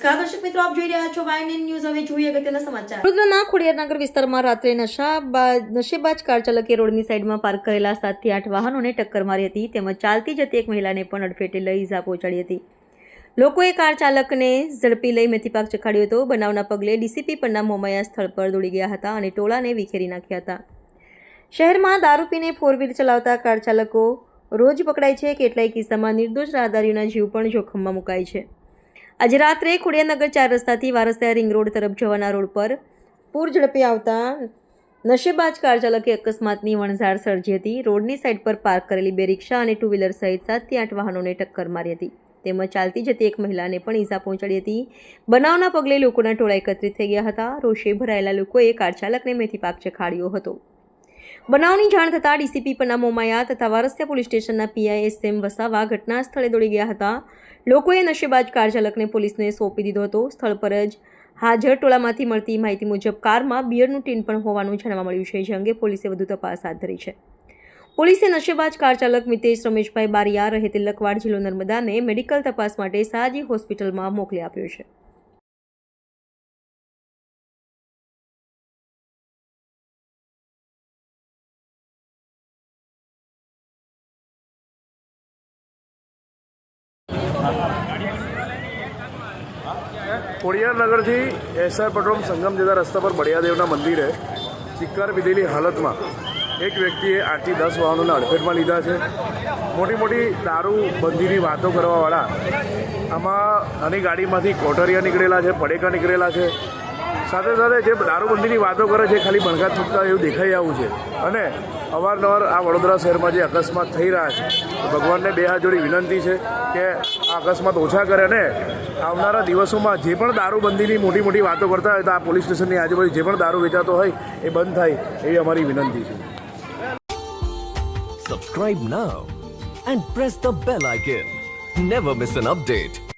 નમસ્કાર દર્શક મિત્રો, આપ જોઈ રહ્યા છો વાયન ન્યૂઝ હવે જોઈએ અગત્યના સમાચાર. વડોદરાના ખોડિયારનગર વિસ્તારમાં રાત્રે નશા નશેબાજ કાર ચાલકે રોડની સાઈડમાં પાર્ક કરેલા સાતથી આઠ વાહનોને ટક્કર મારી હતી, તેમજ ચાલતી જતી એક મહિલાને પણ અડફેટે લઈ ઈજા પહોંચાડી હતી. લોકોએ કાર ચાલકને ઝડપી લઈ મેથીપાક ચખાડ્યો હતો. બનાવના પગલે ડીસીપી પન્ના મોમયા સ્થળ પર દોડી ગયા હતા અને ટોળાને વિખેરી નાખ્યા હતા. શહેરમાં દારૂ પીને ફોર વ્હીલ ચલાવતા કાર ચાલકો રોજ પકડાય છે. કેટલાય કિસ્સામાં નિર્દોષ રાહદારીઓના જીવ પણ જોખમમાં મુકાય છે. આજે રાત્રે ખોડિયાનગર ચાર રસ્તાથી વારસિયા રિંગ રોડ તરફ જવાના રોડ પર પૂર ઝડપે આવતા નશેબાજ કાર ચાલકે અકસ્માતની વણઝાર સર્જી હતી. રોડની સાઇડ પર પાર્ક કરેલી બે રિક્ષા અને ટુ વ્હીલર સહિત સાતથી આઠ વાહનોને ટક્કર મારી હતી. તેમજ ચાલતી જતી એક મહિલાને પણ ઈજા પહોંચાડી હતી. બનાવના પગલે લોકોના ટોળા એકત્રિત થઈ ગયા હતા. રોષે ભરાયેલા લોકોએ કાર ચાલકને મેથી પાક ચખાડ્યો હતો. બનાવની જાણ થતાં ડીસીપી પન્ના મોમાયા તથા વારસિયા પોલીસ સ્ટેશનના પીઆઈ એસ એમ વસાવા ઘટના સ્થળે દોડી ગયા હતા. લોકોએ નશેબાજ કાર ચાલકને પોલીસને સોંપી દીધો હતો. સ્થળ પર જ હાજર ટોળામાંથી મળતી માહિતી મુજબ કારમાં બિયરનું ટીન પણ હોવાનું જાણવા મળ્યું છે, જે અંગે પોલીસે વધુ તપાસ હાથ ધરી છે. પોલીસે નશેબાજ કાર ચાલક મિતેશ રમેશભાઈ બારિયા રહે તિલકવાડ જિલ્લો નર્મદાને મેડિકલ તપાસ માટે સાજી હોસ્પિટલમાં મોકલી આપ્યો છે. ખોડિયારનગરથી એસઆર પેટ્રોલ સંગમ જતા રસ્તા પર બળિયાદેવના મંદિરે ચિક્કાર પીધેલી હાલતમાં એક વ્યક્તિએ આઠથી દસ વાહનોને અડફેટમાં લીધા છે. મોટી મોટી દારૂ બંધીની વાતો કરવાવાળા આમાં આની ગાડીમાંથી કોટરિયા નીકળેલા છે, પડેકા નીકળેલા છે. સાથે સાથે જે દારૂબંધીની વાતો કરે છે, ખાલી ભણકાત થૂકતા એવું દેખાઈ આવું છે. અને અવારનવાર આ વડોદરા શહેરમાં જે અકસ્માત થઈ રહ્યા છે, ભગવાનને બે હાથ જોડી વિનંતી છે કે આ અકસ્માત ઓછા કરે અને આવનારા દિવસોમાં જે પણ દારૂબંધીની મોટી મોટી વાતો કરતા હોય તો આ પોલીસ સ્ટેશનની આજુબાજુ જે પણ દારૂ વેચાતો હોય એ બંધ થાય એવી અમારી વિનંતી છે. Subscribe now and press the bell icon never miss an update.